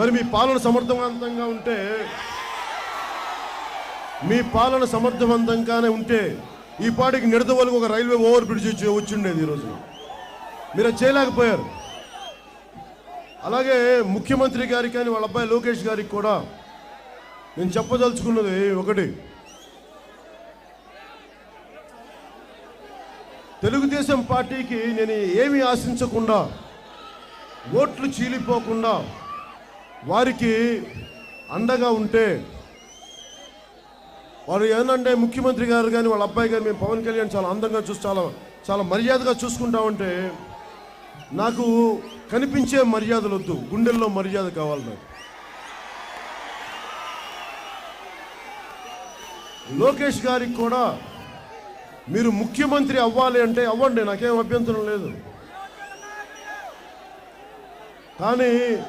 మరి మీ పాలన సమర్థవంతంగా ఉంటే మీ పాలన సమర్థవంతంగానే ఉంటే ఈ పాటికి నిడదవలకు ఒక రైల్వే ఓవర్ బ్రిడ్జ్ వచ్చి వచ్చిండేది ఈరోజు. మీరు చేయలేకపోయారు. అలాగే ముఖ్యమంత్రి గారికి కానీ వాళ్ళ అబ్బాయి లోకేష్ గారికి కూడా నేను చెప్పదలుచుకున్నది ఒకటి. తెలుగుదేశం పార్టీకి నేను ఏమి ఆశించకుండా ఓట్లు చీలిపోకుండా వారికి అండగా ఉంటే వారు ఏంటంటే ముఖ్యమంత్రి గారు కానీ వాళ్ళ అబ్బాయి గారు మేము పవన్ కళ్యాణ్ చాలా అందంగా చూసి చాలా చాలా మర్యాదగా చూసుకుంటామంటే నాకు కనిపించే మర్యాదలు వద్దు. గుండెల్లో మర్యాద కావాలి నాకు. లోకేష్ గారికి కూడా మీరు ముఖ్యమంత్రి అవ్వాలి అంటే అవ్వండి నాకేం అభ్యంతరం లేదు. కానీ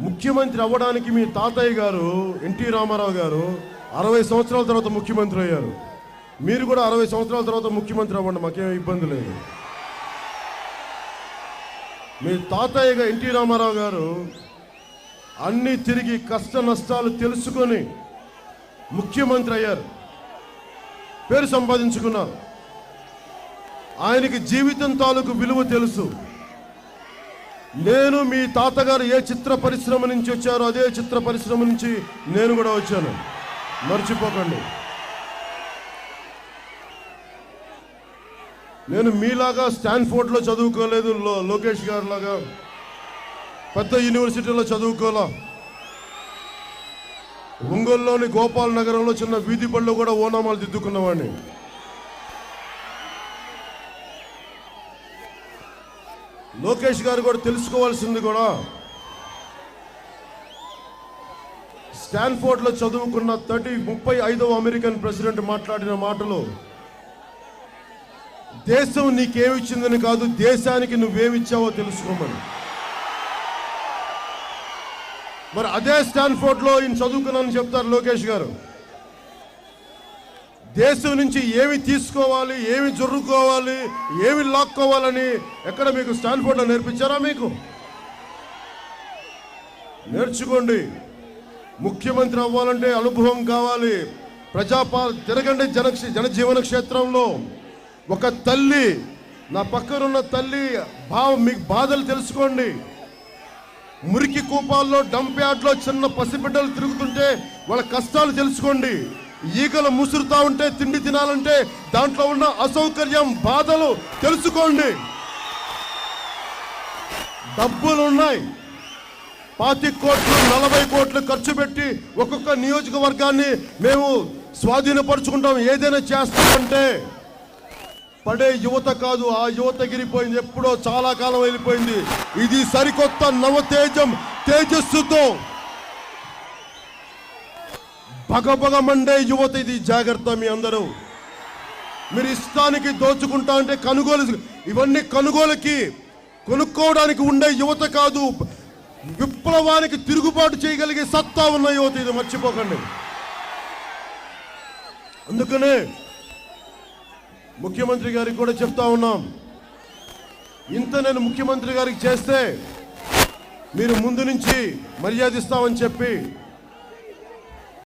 ముఖ్యమంత్రి అవ్వడానికి మీ తాతయ్య గారు ఎన్టీ రామారావు గారు అరవై సంవత్సరాల తర్వాత ముఖ్యమంత్రి అయ్యారు. మీరు కూడా అరవై సంవత్సరాల తర్వాత ముఖ్యమంత్రి అవ్వండి మాకేం ఇబ్బంది లేదు. మీ తాతయ్యగా ఎన్టీ రామారావు గారు అన్నీ తిరిగి కష్ట నష్టాలు తెలుసుకొని ముఖ్యమంత్రి అయ్యారు. పేరు సంపాదించుకున్నారు. ఆయనకి జీవితం తాలూకు విలువ తెలుసు. నేను మీ తాతగారు ఏ చిత్ర పరిశ్రమ నుంచి వచ్చారో అదే చిత్ర పరిశ్రమ నుంచి నేను కూడా వచ్చాను. మర్చిపోకండి. నేను మీలాగా స్టాన్ఫోర్డ్లో చదువుకోలేదు లో- లోకేష్ గారు లాగా పెద్ద యూనివర్సిటీలో చదువుకోలే. ఒంగోలులోని గోపాల్ నగరంలో చిన్న వీధి బళ్ళు కూడా ఓనామాలు దిద్దుకున్నవాడిని. లోకేష్ గారు కూడా తెలుసుకోవాల్సింది కూడా. స్టాన్ఫోర్డ్లో చదువుకున్న థర్టీ ముప్పై ఐదవ అమెరికన్ ప్రెసిడెంట్ మాట్లాడిన మాటలు దేశం నీకేమిచ్చిందని కాదు దేశానికి నువ్వేమిచ్చావో తెలుసుకోమని. మరి అదే స్టాన్ఫోర్డ్లో ఈయన చదువుకున్నానని చెప్తారు లోకేష్ గారు. దేశం నుంచి ఏమి తీసుకోవాలి ఏమి జరుపుకోవాలి ఏమి లాక్కోవాలని ఎక్కడ మీకు స్టాన్ఫోర్డ్లో నేర్పించారా మీకు? నేర్చుకోండి. ముఖ్యమంత్రి అవ్వాలంటే అనుభవం కావాలి. ప్రజాపా తిరగండి జన జనజీవన క్షేత్రంలో ఒక తల్లి నా పక్కనున్న తల్లి బా మీకు బాధలు తెలుసుకోండి. మురికి కూపాల్లో డంప్ యార్డ్లో చిన్న పసిబిడ్డలు తిరుగుతుంటే వాళ్ళ కష్టాలు తెలుసుకోండి. ఈగలు ముసురుతా ఉంటే తిండి తినాలంటే దాంట్లో ఉన్న అసౌకర్యం బాధలు తెలుసుకోండి. డబ్బులు ఉన్నాయి పాతి కోట్లు నలభై కోట్లు ఖర్చు పెట్టి ఒక్కొక్క నియోజకవర్గాన్ని మేము స్వాధీనపరుచుకుంటాం. ఏదైనా చేస్తామంటే పడే యువత కాదు ఆ యువత గిరిపోయింది ఎప్పుడో చాలా కాలం వెళ్ళిపోయింది ఇది సరికొత్త నవతేజం తేజస్సుతో పగపగ మండే యువత ఇది. జాగ్రత్త మీ అందరూ. మీరు ఇష్టానికి దోచుకుంటా అంటే కొనుగోలు ఇవన్నీ కొనుగోలుకి కొనుక్కోవడానికి ఉండే యువత కాదు. విప్లవానికి తిరుగుబాటు చేయగలిగే సత్తా ఉన్న యువత ఇది. మర్చిపోకండి. అందుకనే ముఖ్యమంత్రి గారికి కూడా చెప్తా ఉన్నాం. ఇంత నేను ముఖ్యమంత్రి గారికి చేస్తే మీరు ముందు నుంచి మర్యాదిస్తామని చెప్పి